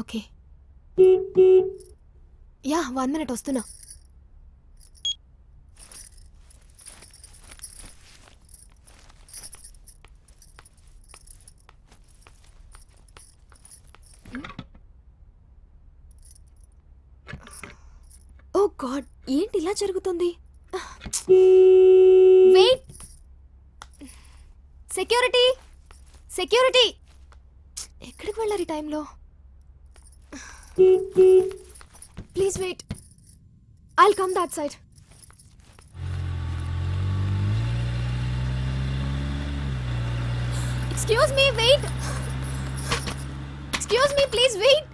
Okay. Yeah one minute వస్తున్నా. ఓ God ఏంటి ఇలా జరుగుతుంది? వెయిట్. సెక్యూరిటీ. సెక్యూరిటీ. ఎక్కడికి వెళ్ళారు ఈ టైంలో? Please wait. I'll come that side. Excuse me, wait. Excuse me, please wait.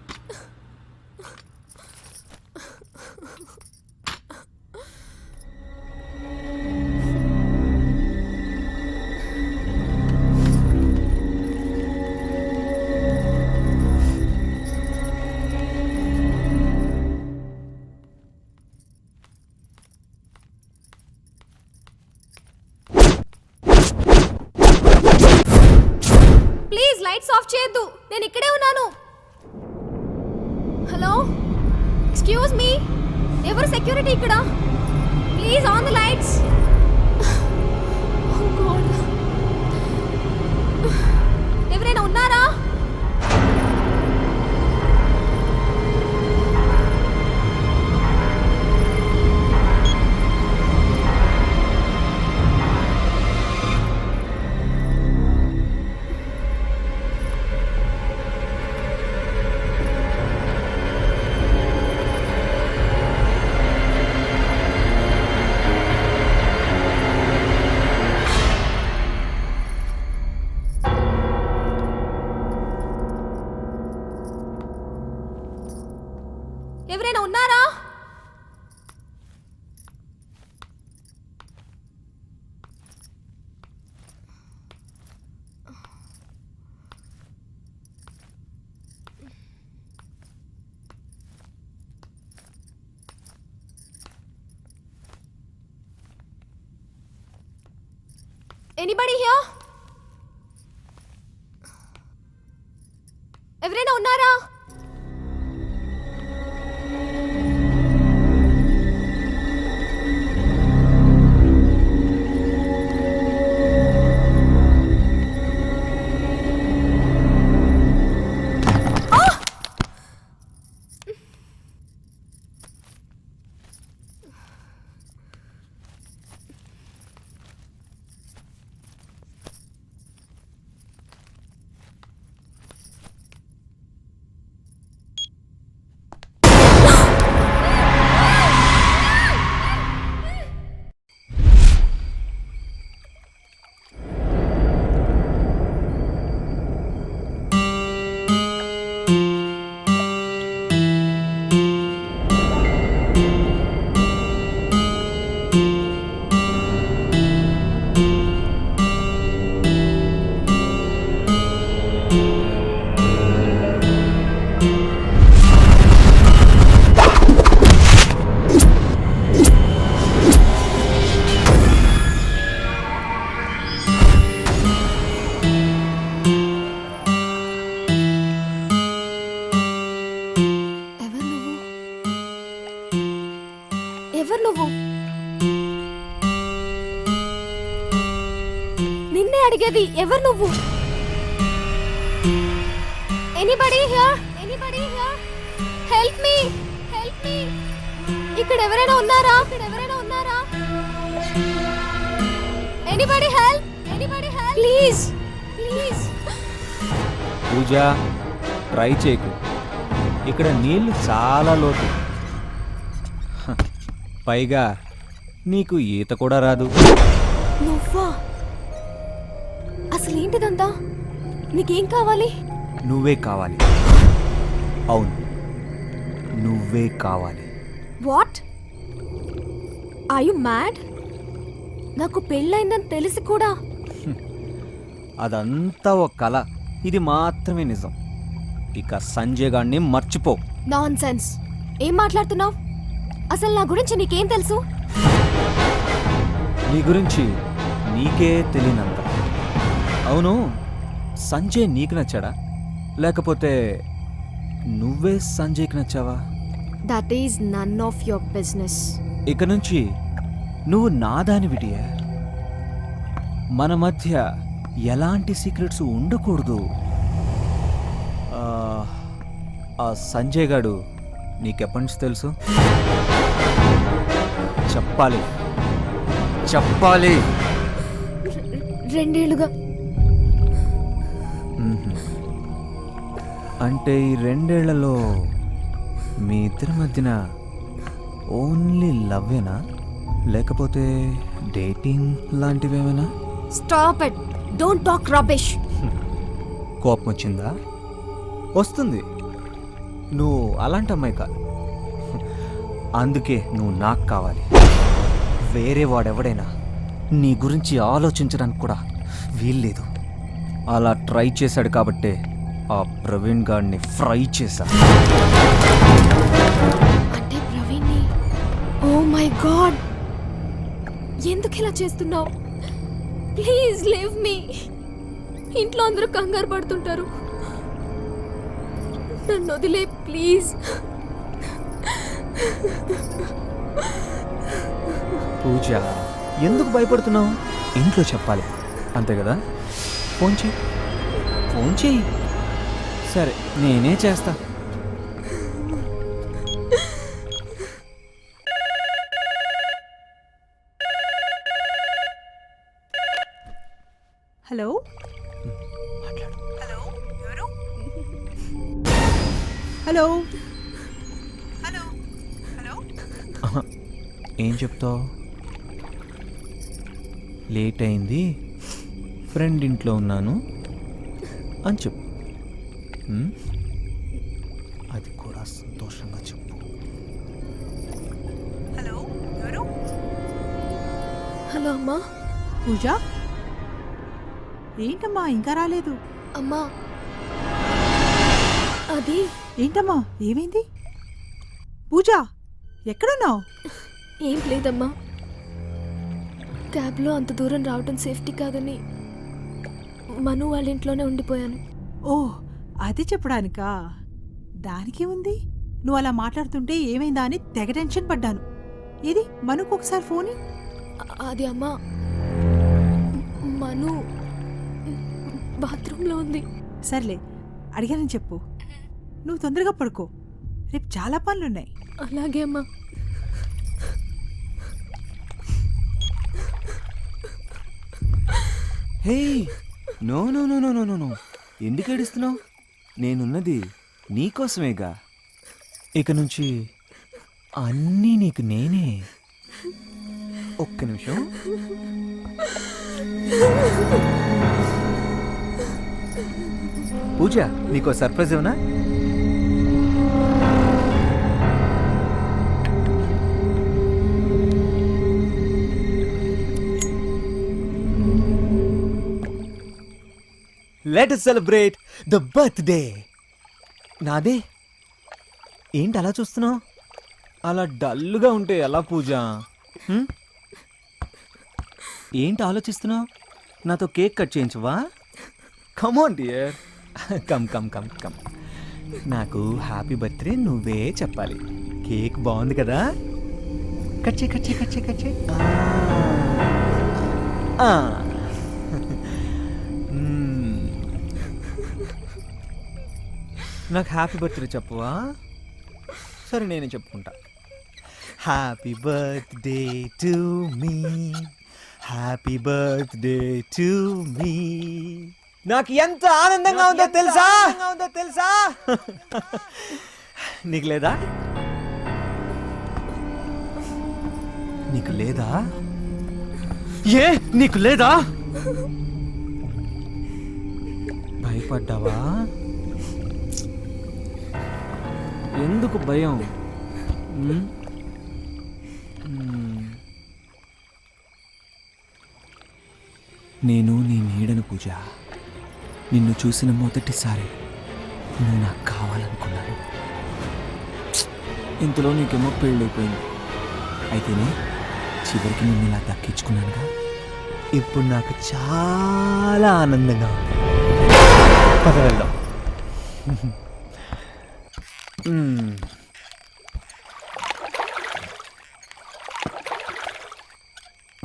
Lights off చేయొద్దు. నేను ఇక్కడే ఉన్నాను. హలో? Excuse me? ఎవరు సెక్యూరిటీ ఇక్కడ? Please on the lights. ఎవరైనా ఎనీబడి హియర్ ఎవరైనా ఉన్నారా? అడిగేది ఎవరు నువ్వు? Anybody here anybody here help me help me ఇక్కడ ఎవరైనా ఉన్నారా? ఇక్కడ ఎవరైనా ఉన్నారా? Anybody help anybody help please please Pooja try చేయకు ఇక్కడ నీళ్ళు చాలా లోతు. పైగా నీకు ఈత కూడా రాదు. నువ్వా? అసలు ఏంటిదంతా నీకేం కావాలి? నువ్వే కావాలి. అవును. నువ్వే కావాలి. వాట్? ఐ యు మ్యాడ్ నాకు పెళ్ళైందని తెలిసి కూడా. అదంతా ఒక కళ ఇది మాత్రమే నిజం. ఇక సంజయ్ గాడిని మర్చిపో. నాన్ సెన్స్ ఏం మాట్లాడుతున్నావు? అసలు నా గురించి నీకేం తెలుసు? నీ గురించి నీకే తెలియనంత అవును. సంజయ్ నీకు నచ్చాడా? లేకపోతే నువ్వే సంజయ్కి నచ్చావా? That is none of your business ఇక నుంచి నువ్వు నాదానివి డియర్ మన మధ్య ఎలాంటి సీక్రెట్స్ ఉండకూడదు. ఆ, సంజయ్ గాడు నీకెప్పటి నుంచి తెలుసు? చెప్పాలి. చెప్పాలి. రెండేళ్ళుగా మ్మ్. అంటే ఈ రెండేళ్ళలో మీ ఇద్దరి మధ్యన ఓన్లీ లవ్వేనా లేకపోతే dating లాంటివేమైనా? Stop it. Don't talk rubbish. కోపం వచ్చిందా? వస్తుంది. నువ్వు అలాంటి అమ్మాయి కాదు. అందుకే నువ్వు నాకు కావాలి. వేరే వాడెవడైనా నీ గురించి ఆలోచించడానికి కూడా వీల్లేదు. అలా ట్రై చేశాడు కాబట్టే ఆ ప్రవీణ్ గాడిని ఫ్రై చేశా. అంటే ప్రవీణ్ని? ఓ మై గాడ్ ఎందుకు ఇలా చేస్తున్నావు? ప్లీజ్ లివ్ మీ ఇంట్లో అందరూ కంగారు పడుతుంటారు. నన్ను వదిలే ప్లీజ్ పూజ ఎందుకు భయపడుతున్నావు? ఇంట్లో చెప్పాలి. అంతే కదా? ఫోన్ చెయ్యి ఫోన్ చెయ్యి సరే నేనే చేస్తా. హలో? హలో ఎవరు? హలో? హలో? హలో? ఏం చెప్తావు? లేట్ అయింది. ఫ్రెండ్ ఇంట్లో ఉన్నాను. అని చెప్పు? అది కూడా సంతోషంగా చెప్పు. హలో ఎవరు? హలో అమ్మా. పూజ? ఏంటమ్మా ఇంకా రాలేదు? అమ్మా. అది? ఏంటమ్మా ఏమైంది? పూజ ఎక్కడున్నావు? ఏం లేదమ్మా. క్యాబ్లో అంత దూరం రావడం సేఫ్టీ కాదని మను వాళ్ళ ఇంట్లోనే ఉండిపోయాను. ఓ అది చెప్పడానికా? దానికి ఉంది? నువ్వు అలా మాట్లాడుతుంటే ఏమైందా అని తెగ టెన్షన్ పడ్డాను. ఏది మనుకు ఒకసారి ఫోన్? అది అమ్మా. మను బాత్రూంలో ఉంది. సర్లే అడిగానని చెప్పు. నువ్వు తొందరగా పడుకో. రేపు చాలా పనులున్నాయి. అలాగే అమ్మా. Hey no no no no no no no. ఎందుకు ఏడుస్తున్నావు? నేనున్నది నీకోసమేగా ఇక నుంచి అన్నీ నీకు నేనే. ఒక్క నిమిషం. పూజ నీకో సర్ప్రైజ్ ఏమన్నా? లెట్ సెలబ్రేట్ ద బర్త్డే నాదే ఏంటి అలా చూస్తున్నావు? అలా డల్గా ఉంటే ఎలా పూజ? హ్మ్? ఏంటి ఆలోచిస్తున్నావు? నాతో cake cut చేయించవా? Come on dear come come come come నాకు హ్యాపీ బర్త్డే నువ్వే చెప్పాలి. కేక్ బాగుంది కదా? కట్ చేయి కట్ చేయి కట్ చేయి కట్ చేయి. ఆ. ఆ. నాకు హ్యాపీ బర్త్డే చెప్పవా సరే నేనే చెప్పుకుంటా. Happy birthday to me happy birthday to me నాకు ఎంత ఆనందంగా ఉందో తెలుసా? ఉందో తెలుసా? నీకు లేదా? నీకు లేదా? ఏ నీకు లేదా? భయపడ్డావా? ఎందుకు భయం? నేను నీ నీడను పూజ. నిన్ను చూసిన మొదటిసారి నువ్వు నాకు కావాలనుకున్నాను. ఇంతలో నీకేమో పెళ్ళైపోయింది. అయితేనే చివరికి నిన్ను ఇలా దక్కించుకున్నానుగా. ఇప్పుడు నాకు చాలా ఆనందంగా ఉంది. పద వెళ్దాం. 嗯。